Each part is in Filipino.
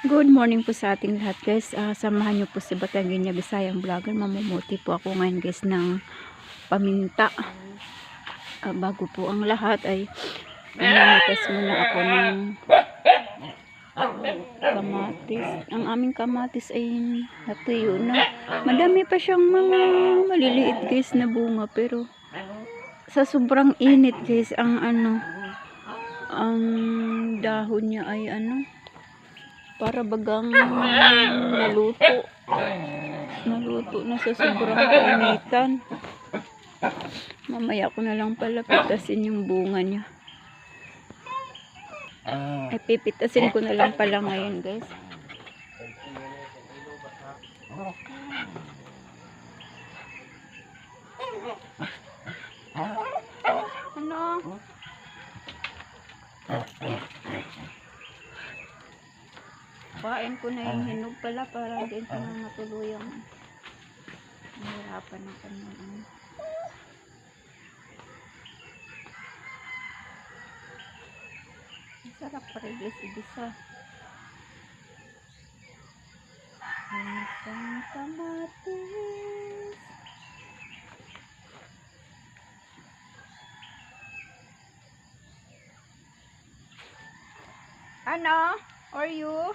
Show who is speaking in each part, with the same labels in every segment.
Speaker 1: Good morning po sa ating lahat guys. Ah, samahan niyo po si Batagenya Bisayang Vlogger. Mamumuti po ako ngayon guys ng paminta. Ah, bago po ang lahat ay mamimitas muna ako ng kamatis. Ang aming kamatis ay natuyo na. Madami pa siyang mga maliliit guys na bunga pero sa sobrang init guys ang ano ang dahon niya ay ano para bagang naluto. Naluto na sa sobrang initan. Mamaya ko na lang pala pitasin yung bunga niya. Ay, pipitasin ko na lang pala ngayon, guys. Ano? Ko na yung hinog pala para din ko na matuluyang mahirapan ng kanyang ano. Masarap pa rin guys, ibisa. Isang kamatis. Ano? Are you?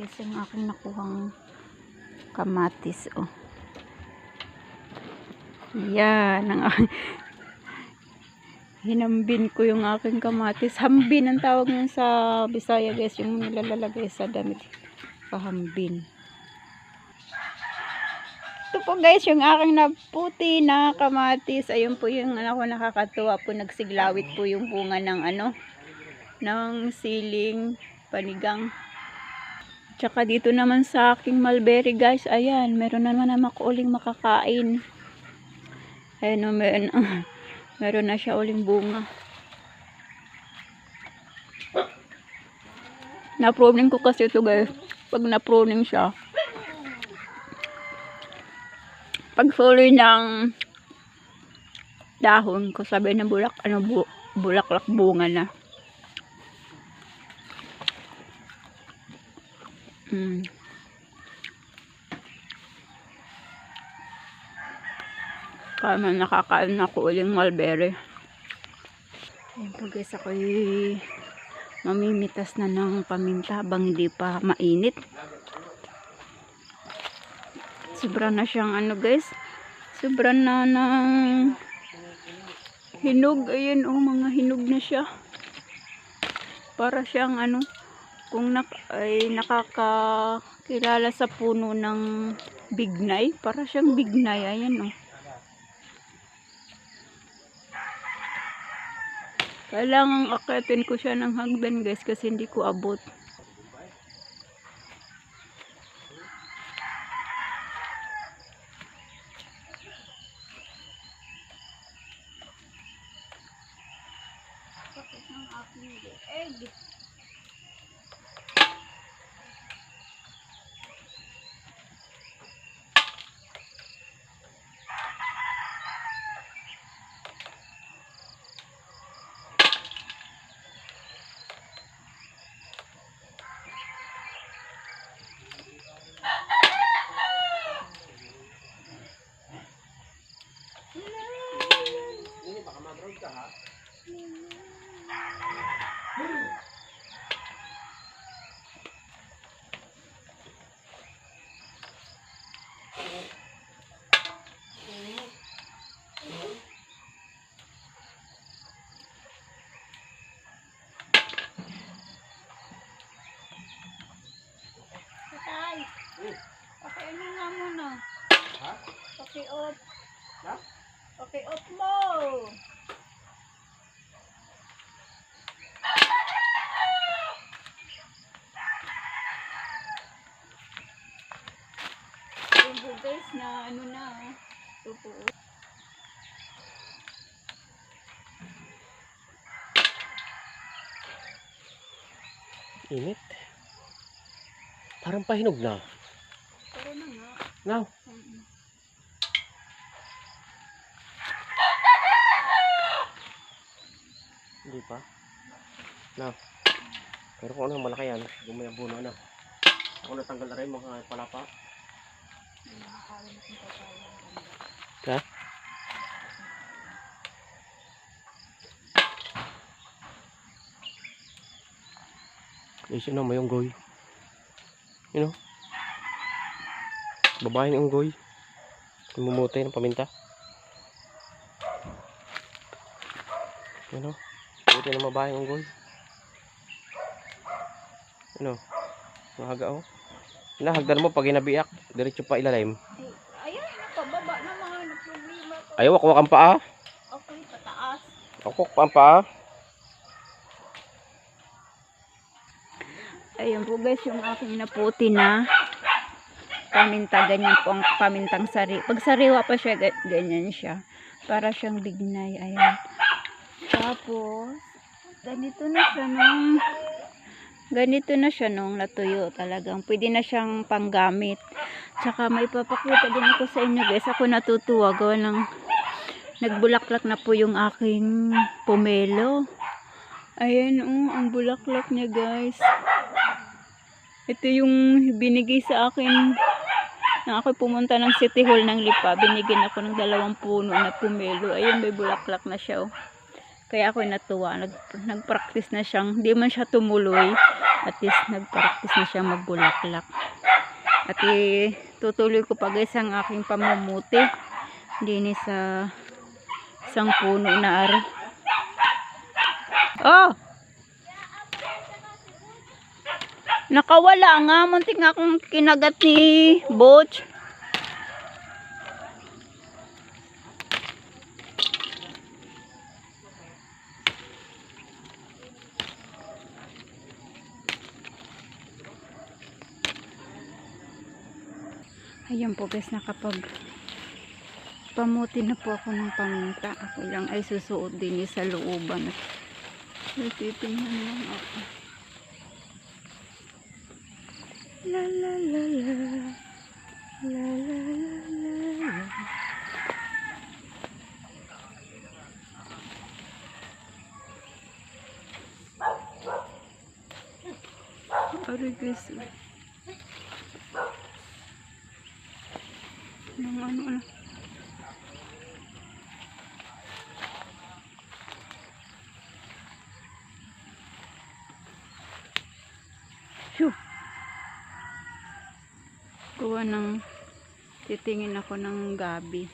Speaker 1: guys yung aking nakuhang kamatis oh. Yan ang hinambin ko yung aking kamatis. Hambin ang tawag niyan sa Bisaya guys, yung nilalalagay sa damit. Pahambin. Ito po guys, yung aking naputi na kamatis. Ayun po yung ano ko nakakatuwa po. Nagsiglawit po yung bunga ng ano, ng siling panigang. Tsaka dito naman sa aking mulberry guys, ayan, meron na naman na ako uling makakain. Ayan o, meron, meron na siya uling bunga. Na-pruning ko kasi ito guys. Pag na-pruning siya, pag fuloy ng dahon ko, sabi ng bulak, ano, bu, bulaklak bunga na. Mm. Kaya man nakakain na ako uling mulberry. Ayan po guys, ako'y mamimitas na ng paminta habang hindi pa mainit. Sobra na siyang ano guys. Sobra na ng hinog. Ayan oh, mga hinog na siya. Para siyang ano, kung nak ay nakakakilala sa puno ng bignay, para siyang bignay, ayan oh. Kailangan akitin ko siya ng hagdan guys kasi hindi ko abot. Sakit ng aking egg. Patay. Okay, ano nga muna?
Speaker 2: Ha?
Speaker 1: Pakiot.
Speaker 2: Ha?
Speaker 1: Pakiot mo. guys na ano na. Tupo.
Speaker 2: Init. Parang pahinog na.
Speaker 1: Pero na nga.
Speaker 2: Now,
Speaker 1: Mm.
Speaker 2: hindi pa. Now. Pero kung ano, malaki yan. Gumaya buno na. Ako natanggal na rin mga palapa. Ha? Guys, yun may unggoy. You know? Babae ng unggoy. Lumumutay ng paminta. Ano? Buti na babae ng unggoy. Ano? Mahaga oh. Hinahagdan mo pag inabiyak. Diretso pa ilalim.
Speaker 1: Ayun, nakababa na mga ano, problema ko.
Speaker 2: Ayaw, wakwak ang paa.
Speaker 1: Okay, pataas.
Speaker 2: Wakwak pa ang paa.
Speaker 1: Ayun po guys, yung aking naputi na paminta, ganyan po ang pamintang sari. Pag sariwa pa siya, ga- ganyan siya. Para siyang bignay, ayan. Tapos, ganito na siya nung, ganito na siya nung natuyo talagang. Pwede na siyang panggamit. Tsaka may papakita din ako sa inyo guys. Ako natutuwa, gawa ng nagbulaklak na po yung aking pomelo. Ayan, oh, ang bulaklak niya guys. Ito yung binigay sa akin nang ako pumunta ng City Hall ng Lipa. Binigyan ako ng dalawang puno na pumelo. Ayun, may bulaklak na siya. Oh. Kaya ako natuwa. Nag, nag-practice na siyang, hindi man siya tumuloy. At least nag-practice na siyang magbulaklak. At tutuloy ko pa guys ang aking pamumuti. Ni sa isang puno na ari. Oh! Nakawala nga. Muntik nga akong kinagat ni Butch. Ayan po guys, nakapag pamuti na po ako ng paminta. Ako lang ay susuot din sa looban. At titingnan lang ako. La la la la. La la la la la. Aray guys. Nang ano ano. Phew. Kuha ng titingin ako ng gabi.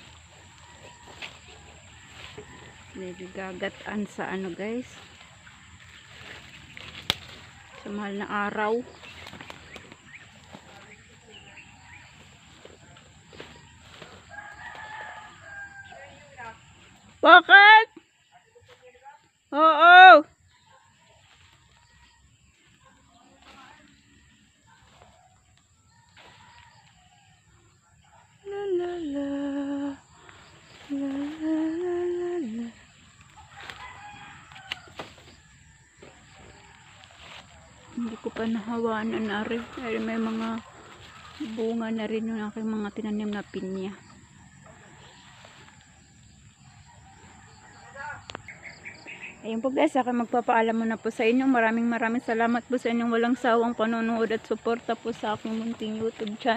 Speaker 1: Medyo gagataan sa ano guys. Sa mahal na araw. Bakit? Oo. La la la. La la la la la. Hindi ko pa nahawanan na rin. Dahil may mga bunga na rin yung aking mga tinanim na pinya. Ayun po guys, ako magpapaalam muna po sa inyo. Maraming maraming salamat po sa inyong walang sawang panonood at suporta po sa aking munting YouTube channel.